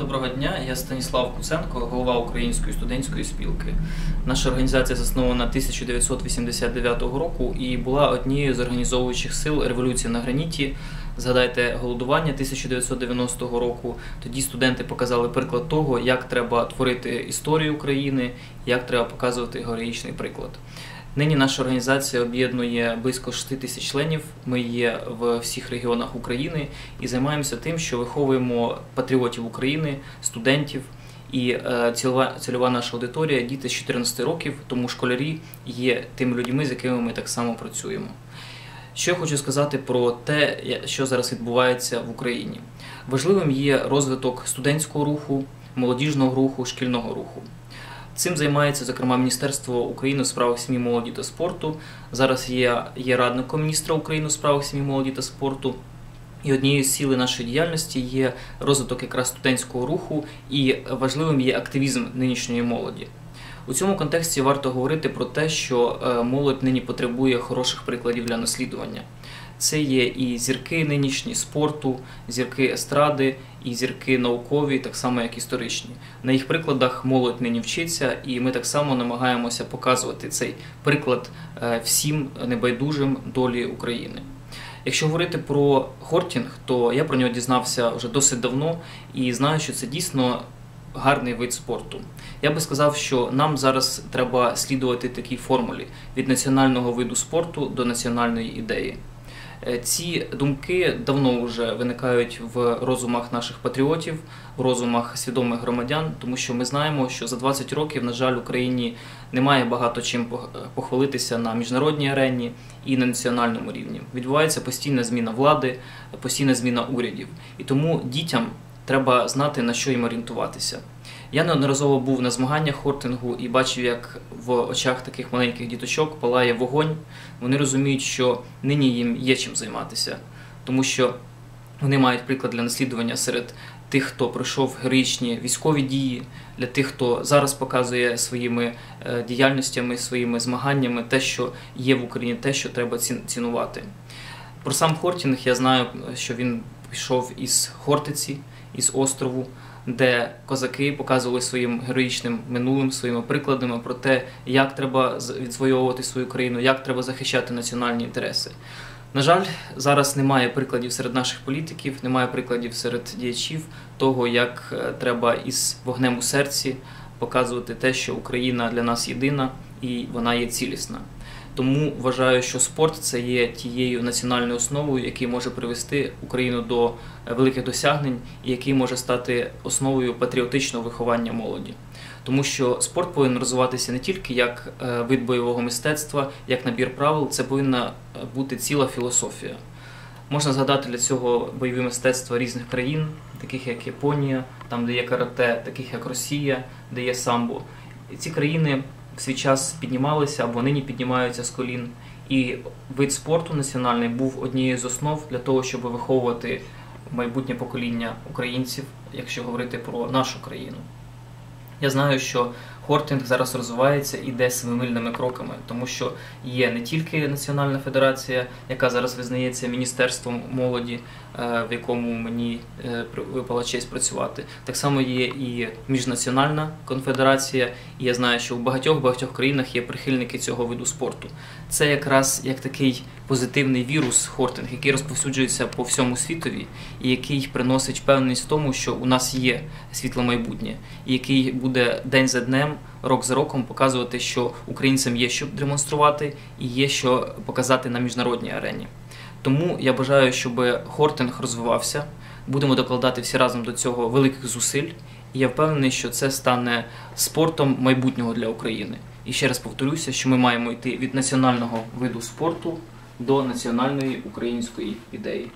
Доброго дня, я Станіслав Куценко, голова Української студентської спілки. Наша організація заснована 1989 року і була однією з організовуючих сил революції на граніті. Згадайте голодування 1990 року. Тоді студенти показали приклад того, як треба творити історію України, як треба показувати героїчний приклад. Нині наша організація об'єднує близько 6 тисяч членів. Ми є в всіх регіонах України і займаємося тим, що виховуємо патріотів України, студентів. І е, цільова, цільова наша аудиторія діти з 14 років, тому школярі є тими людьми, з якими ми так само працюємо. Що я хочу сказати про те, що зараз відбувається в Україні. Важливим є розвиток студентського руху, молодіжного руху, шкільного руху. Цим займається зокрема Міністерство України у справах сім'ї, молоді та спорту. Зараз є, є радником міністра України у справах сім'ї, молоді та спорту. І однією з сіли нашої діяльності є розвиток якраз студентського руху, і важливим є активізм нинішньої молоді. У цьому контексті варто говорити про те, що е, молодь нині потребує хороших прикладів для наслідування. Це є і зірки нинішні спорту, зірки естради, і зірки наукові, так само як історичні. На їх прикладах молодь нині вчиться, і ми так само намагаємося показувати цей приклад е, всім небайдужим долі України. Якщо говорити про хортінг, то я про нього дізнався вже досить давно і знаю, що це дійсно гарний вид спорту. Я би сказав, що нам зараз треба слідувати такій формулі від національного виду спорту до національної ідеї. Е, ці думки давно вже виникають в розумах наших патріотів, в розумах свідомих громадян, тому що ми знаємо, що за 20 років, на жаль, Україні немає багато чим похвалитися на міжнародній арені і на національному рівні. Відбувається постійна зміна влади, постійна зміна урядів, і тому дітям треба знати на що їм орієнтуватися. Я неодноразово був на змаганнях хортингу і бачив, як в очах таких маленьких діточок палає вогонь. Вони розуміють, що нині їм є чим займатися, тому що вони мають приклад для наслідування серед тих, хто пройшов героїчні військові дії, для тих, хто зараз показує своїми е, діяльностями, своїми змаганнями те, що є в Україні, те, що треба цінувати. Про сам Хортінг я знаю, що він пішов із Хортиці, із острову де козаки показували своїм героїчним минулим своїми прикладами про те, як треба відзвоювати свою країну, як треба захищати національні інтереси. На жаль, зараз немає прикладів серед наших політиків, немає прикладів серед діячів того, як е, треба із вогнем у серці показувати те, що Україна для нас єдина і вона є цілісна. Тому вважаю, що спорт це є тією національною основою, який може привести Україну до е, великих досягнень і який може стати основою патріотичного виховання молоді. Тому що спорт повинен розвиватися не тільки як е, вид бойового мистецтва, як набір правил, це повинна е, бути ціла філософія. Можна згадати для цього бойові мистецтва різних країн, таких як Японія, там де є карате, таких як Росія, де є самбо. І ці країни в свій час піднімалися або нині піднімаються з колін. І вид спорту національний був однією з основ для того, щоб виховувати майбутнє покоління українців, якщо говорити про нашу країну. Я знаю, що Хортинг зараз розвивається і йде семимильними кроками, тому що є не тільки Національна федерація, яка зараз визнається міністерством молоді, е, в якому мені е, випала честь працювати. Так само є і міжнаціональна конфедерація, і я знаю, що в багатьох багатьох країнах є прихильники цього виду спорту. Це якраз як такий позитивний вірус Хортинг, який розповсюджується по всьому світові, і який приносить впевненість в тому, що у нас є світло майбутнє, і який буде день за днем рок за роком показувати, що українцям є що демонструвати і є що показати на міжнародній арені. Тому я бажаю, щоб хортинг розвивався. Будемо докладати всі разом до цього великих зусиль, і я впевнений, що це стане спортом майбутнього для України. І ще раз повторюся, що ми маємо йти від національного виду спорту до національної української ідеї.